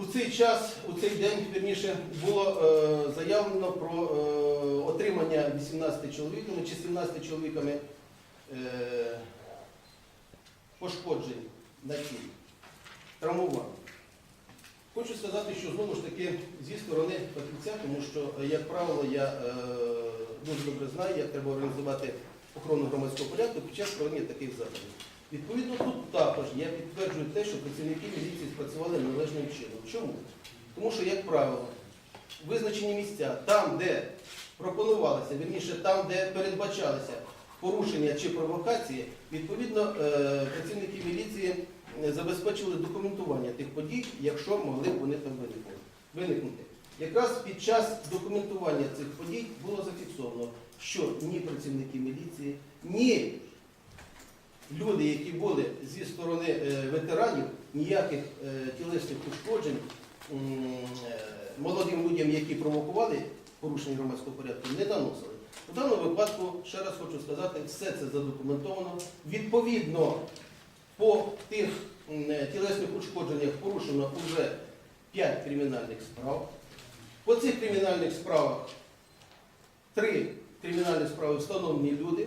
У цей час, у цей день, вірніше, було е, заявлено про е, отримання 18 чоловіками чи 17 чоловіками е, пошкоджень на тілі, травмувань. Хочу сказати, що знову ж таки зі сторони фахівця, тому що, як правило, я е, дуже добре знаю, як треба організувати охорону громадського порядку під час проведення таких заходів. Відповідно, тут також я підтверджую те, що працівники міліції спрацювали належним чином. Чому? Тому що, як правило, визначені місця, там, де пропонувалися, вірніше, там, де передбачалися порушення чи провокації, відповідно, е, працівники міліції е, забезпечили документування тих подій, якщо могли б вони там виникнути. Якраз під час документування цих подій було зафіксовано, що ні працівники міліції, ні люди, які були зі сторони е, ветеранів, ніяких е, тілесних ушкоджень е, молодим людям, які провокували порушення громадського порядку, не наносили. У даному випадку, ще раз хочу сказати, все це задокументовано. Відповідно, по тих тілесних ушкодженнях порушено вже 5 кримінальних справ. По цих кримінальних справах три кримінальні справи встановлені люди,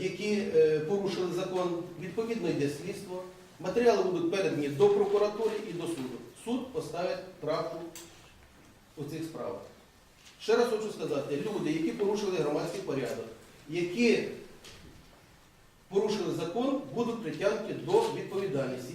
які е, порушили закон. Відповідно йде слідство. Матеріали будуть передані до прокуратури і до суду. Суд поставить крапку у цих справах. Ще раз хочу сказати, люди, які порушили громадський порядок, які порушили закон, будуть притягнуті до відповідальності.